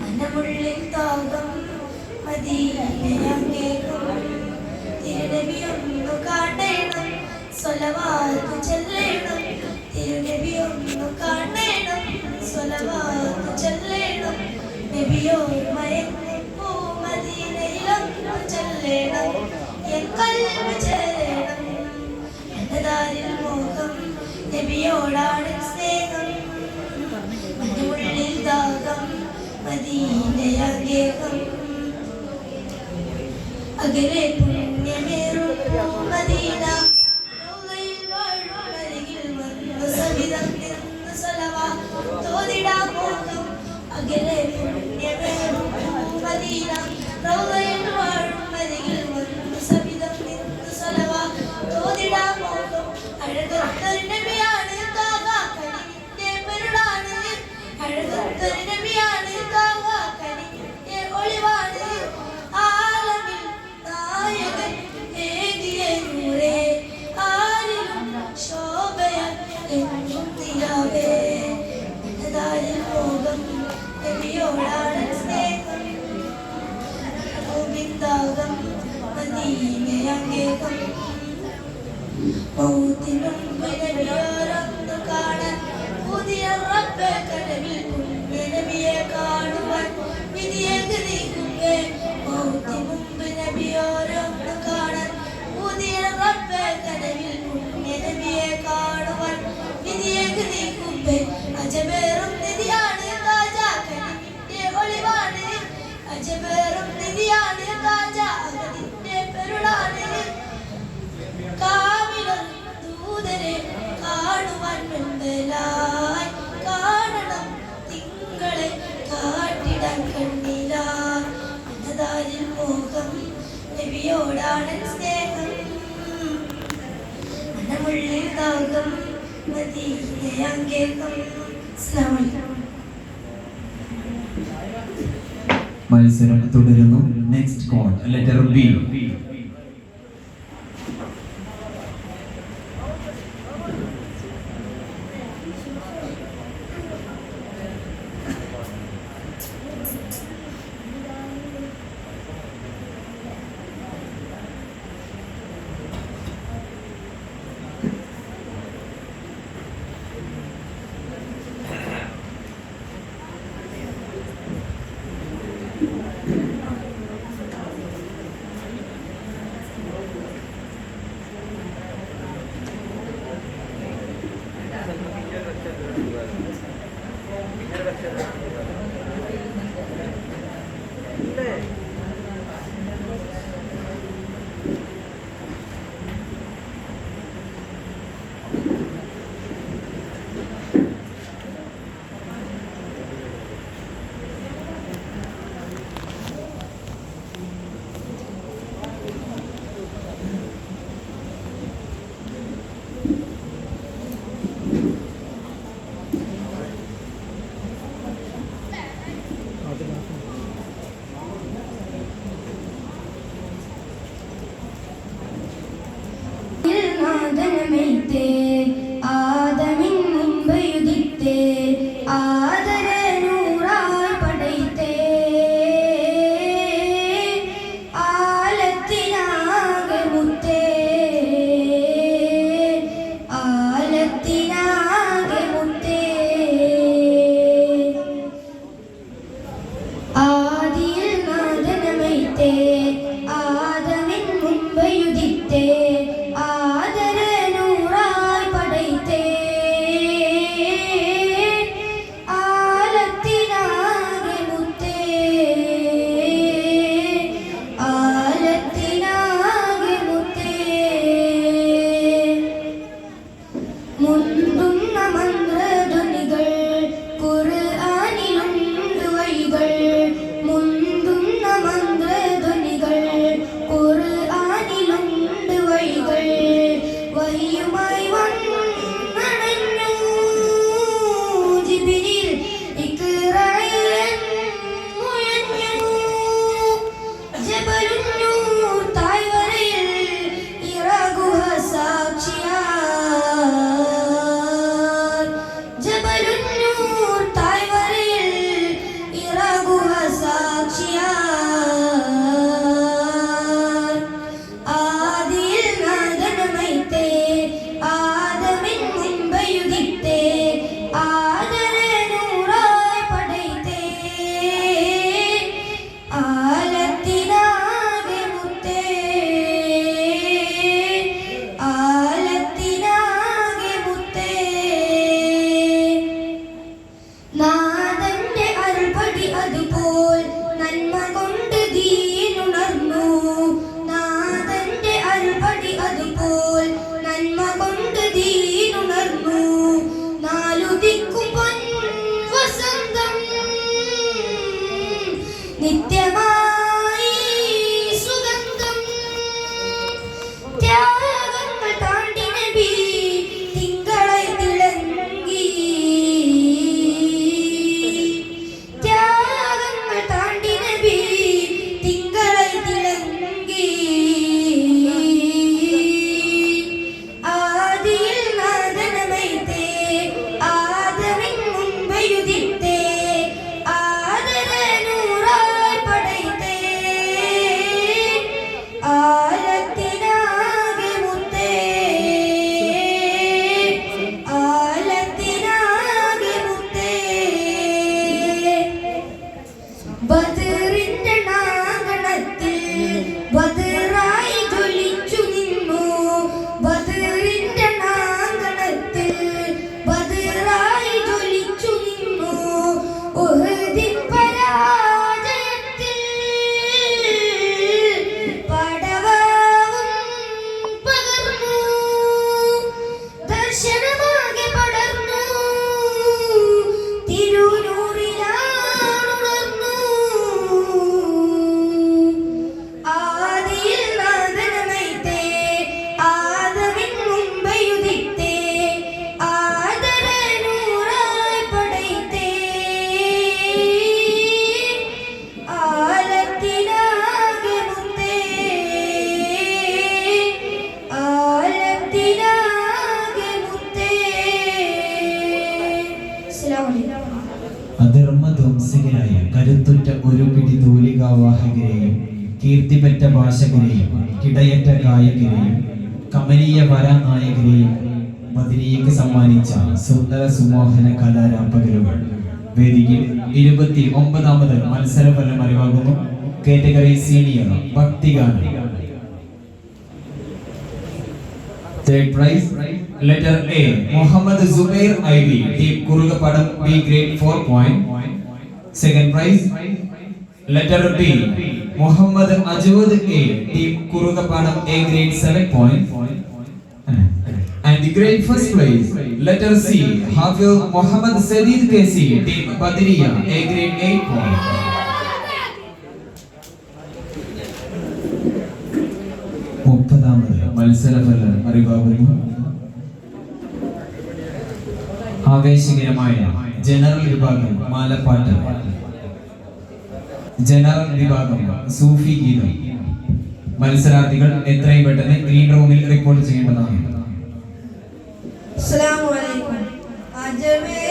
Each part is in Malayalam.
മനമുള്ളിൽ താകം മദീനയങ്ങേകും തിരുനബിയൊന്നു കാണണം സ്വലവാത്തു ചെല്ലണം തിരുനബിയൊന്നു കാണണം സ്വലവാത്തു ചെല്ലണം നബിയോർമയെപ്പോ മദീനയിലൊന്നു ചെല്ലണം എൻ കൽവ് ചേരണം എന്നതാരിൽ മോഹം നബിയോടാണ് സ്നേഹം മദീനയാഗേഹം അകലെ പുണ്യമേറും നബിയോടാണ് സ്നേഹം. ഗോവിന്ദാകം മദീനയങ്ങേകം മൗത്തിനും നബിയോരൊന്നു കാണാൻ പുതിയ റബ്ബെ കനവിൽ അജബേറും നിധിയാണ് താജ അഗതിന്റെ പെരുളാണ്. കാവിലർ ദൂതരെ കാണുവാൻ മുൻപിലായി. കാണണം തിങ്കളെ കാട്ടിടാൻ കണ്ണില എന്നതാരിൽ മോഹം നബിയോടാണ് സ്നേഹം. മനമുള്ളിൽ ദാഹം മദീനയങ്കേകം അസ്സലാമു അലൈക്കും. മത്സരം തുടരുന്നു. Next cone letter B you might. നിത്യമ ഒരു പിടി തൂലികാവാഹകരെയും കീർത്തിപെറ്റ ഭാഷകരെയും കിടയറ്റ ഗായകരെയും കമനീയ വരനായകരെയും മദിനിയയ്ക്ക് സമ്മാനിച്ച സുന്ദര സുമോഹന കലാരാപകരുകൾ വേദിയിൽ ഇരുപത്തി ഒമ്പതാമത് മത്സരഫലം അറിവാകുന്നു. Category senior ഭക്തിഗാനം third prize letter A Muhammad Zubair IB, Team Kurugapadam B grade 4 point second prize, letter B, Muhammad Ajwad A, Team Kurugapadam A grade 7 point. And the grade first place, letter C, Hafil Muhammad Sadid KC, Team Badriya A grade 8 point. മുപ്പതാമത് മത്സരഫലം അറിവാകുന്നു ആവേശകരമായ ജനറൽ വിഭാഗം മാലപ്പാട്ട് ജനറൽ വിഭാഗം സൂഫി ഗീതം. മത്സരാർത്ഥികൾ എത്രയും പെട്ടെന്ന് ഗ്രീൻ റൂമിൽ റിപ്പോർട്ട് ചെയ്യേണ്ടതാണ്. അസ്സലാമു അലൈക്കും. അജമേറും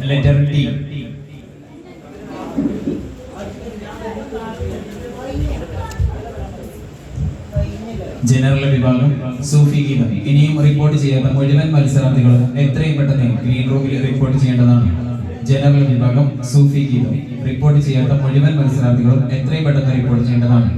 നെക്സ്റ്റ് T. ജനറൽ വിഭാഗം സൂഫി ഗീതം ഇനിയും റിപ്പോർട്ട് ചെയ്യാത്ത മുഴുവൻ മത്സരാർത്ഥികളും എത്രയും പെട്ടെന്ന് ഗ്രീൻ റൂമിൽ റിപ്പോർട്ട് ചെയ്യേണ്ടതാണ്. ജനറൽ വിഭാഗം സൂഫി ഗീതം റിപ്പോർട്ട് ചെയ്യാത്ത മുഴുവൻ മത്സരാർത്ഥികളും എത്രയും പെട്ടെന്ന് റിപ്പോർട്ട് ചെയ്യേണ്ടതാണ്.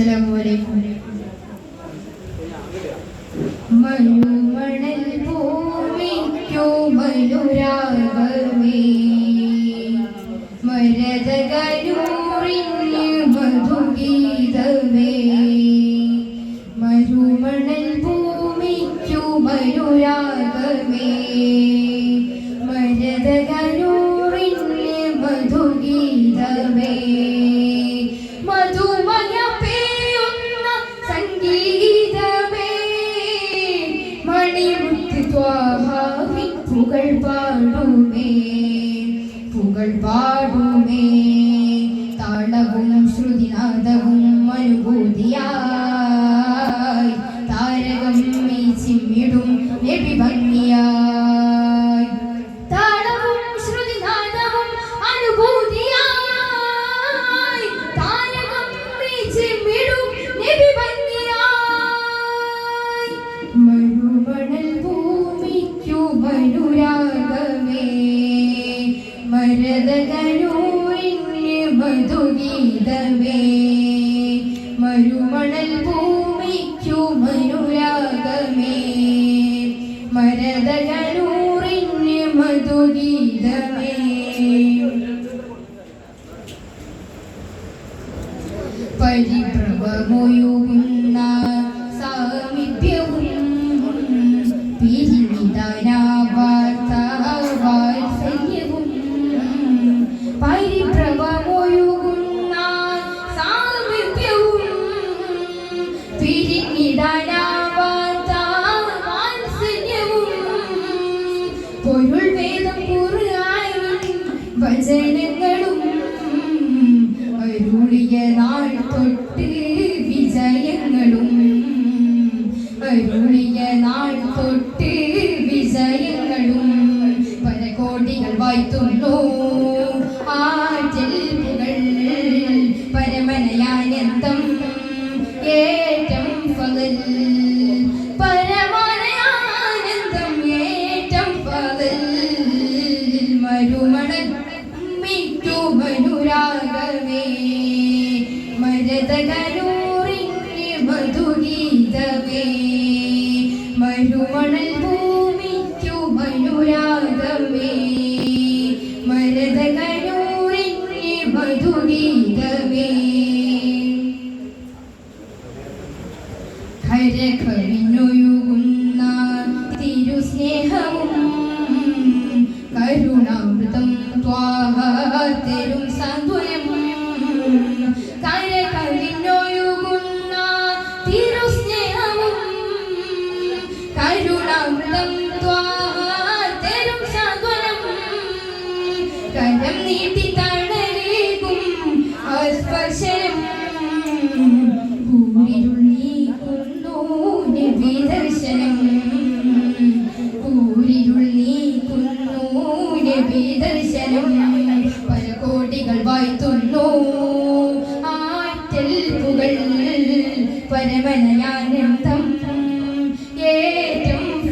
അസ്സലാമു മരുമണൽ புகழ் பாடுமே தாழவும் ஸ்ரு മരുമണൽ ഭൂമിക്കു മനുരാഗമേ മരതകനൂറിന് മധുഗീതമേ 그 조율 ಮಿಟ್ಟು ಮಣ ಮಿಟ್ಟು ಬನುರಾಗವೇ ಮಜದ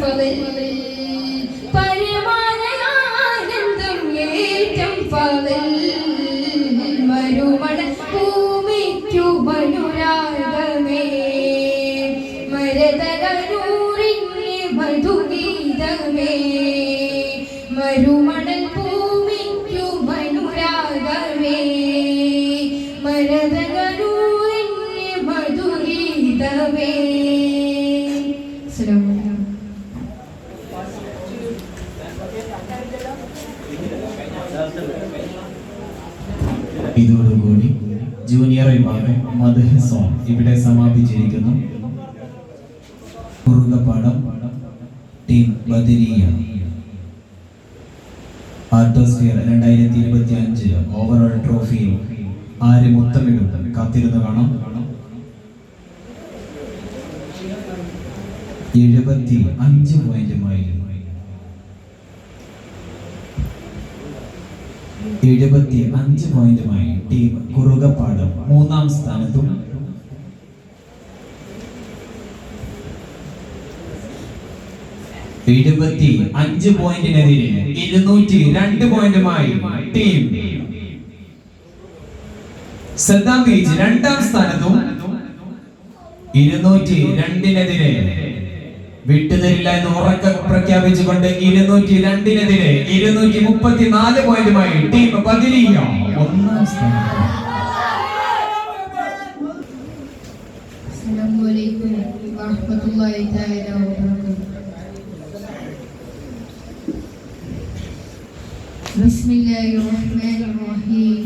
ഏറ്റം ഇതോടുകൂടി ജൂനിയർ വിഭാഗം മധുഹസോൺ ഇവിടെ സമാപിച്ചിരിക്കുന്നു. കുറുകപ്പാടം ടീം ബദരിയ ആർട്ടോസ്ഫിയർ രണ്ടായിരത്തി ഇരുപത്തി അഞ്ച് ഓവറോൾ ആര് മുത്തമിടും? കാത്തിരുന്ന് കാണാം. എഴുപത്തി അഞ്ച് പോയിന്റുമായി എഴുപത്തി അഞ്ച് പോയിന്റുമായി ടീം കുറുകപ്പാടം മൂന്നാം സ്ഥാനത്തും. എഴുപത്തി അഞ്ച് പോയിന്റിനെതിരെ ഇരുന്നൂറ്റി രണ്ട് പോയിന്റുമായി ടീം. സദ്ദാം ബീച്ച് രണ്ടാം സ്ഥാനത്തും. ഇരുന്നൂറ്റി രണ്ടിനെതിരെ വിട്ടുതരില്ല എന്ന് ഉറക്ക പ്രഖ്യാപിച്ചുകൊണ്ട് ഇരുന്നൂറ്റി രണ്ടിനെതിരെ ഇരുന്നൂറ്റി മുപ്പത്തിനാല് പോയിന്റുമായി ടീം ബദിരിയ ഒന്നാം സ്ഥാനത്ത് السلام عليكم ورحمة الله تعالى وبركاته بسم الله الرحمن الرحيم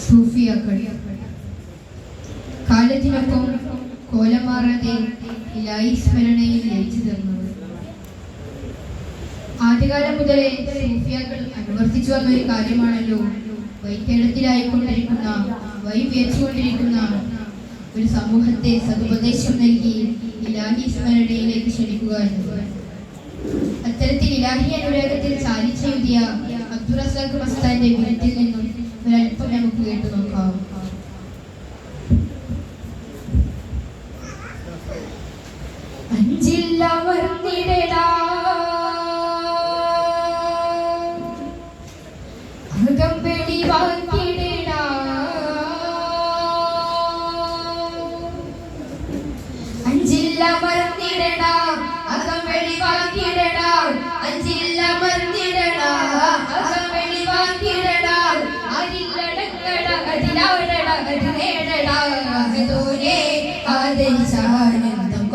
സൂഫിയാക്കൾ കാലത്തിനൊപ്പം കോലമാറാതെ ഇലായി സ്മരണയിൽ ലയിച്ചു തന്നത് ആദ്യകാലം മുതലേ സൂഫിയാക്കൾ അനുവർത്തിച്ചു വന്ന ഒരു കാര്യമാണല്ലോ വൈക്കേടത്തിലായിക്കൊണ്ടിരിക്കുന്ന വൈവേച്ചുകൊണ്ടിരിക്കുന്ന ഒരു സമൂഹത്തെ സതുപദേശം നൽകി ഇലാഹി സ്മരണയിലേക്ക് ക്ഷണിക്കുക അത്തരത്തിൽ ഇലാഹി അനുരാഗത്തിൽ ചാലിച്ചെഴുതിയ അബ്ദുറസാഖ് മസ്താന്റെ വീട്ടിൽ നിന്നും ഒരല്പം നമുക്ക് കേട്ടു നോക്കാം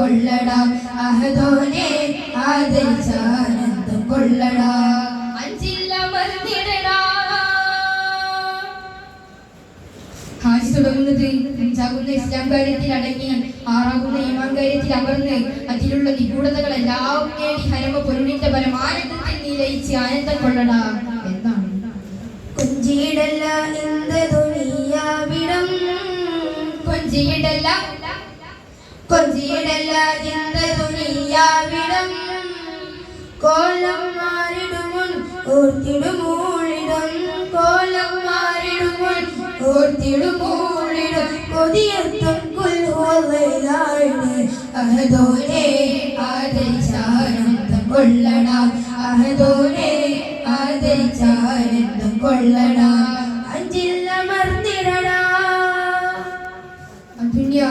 കൊള്ളടാ. അഹദോനെ ആദരിച്ചാനന്ദം കൊള്ളടാ. അഞ്ചില്ല മറന്നിടടാ ഹാജി തുടങ്ങുന്നത് അഞ്ചാകുന്ന ഇസ്ലാം കാര്യത്തിൽ അടങ്ങി ആറാകുന്ന ഇമാം കാര്യത്തിൽ അമർന്ന് അതിലുള്ള നിഗൂഢതകളെല്ലാം നേടി ഹരമ പൊരുണിന്റെ പരമാനന്ദത്തിൽ നിലയിച്ച് ആനന്ദം കൊള്ളടാ എന്നാണ്. കുഞ്ചിടല്ല ഇന്ത ദുനിയാവിടം. കൊഞ്ചിയിടല്ല കൊഞ്ചിടല്ല ഇന്ത ദുനിയാവിടം കോലം മാറിടുമുൻ ഓർത്തിടുമൂളിടം കോലം മാറിടുമുൻ ഓർത്തിടുമൂളിടം കൊതിയെത്തും കുൽഹോളയിലാണ് അഹദോനെ ആദരിച്ചാനന്ദം കൊള്ളടാ അഹദോനെ ആദരിച്ചാനന്ദം കൊള്ളടാ അഞ്ചില്ല മർത്തിടടാ അദുനിയ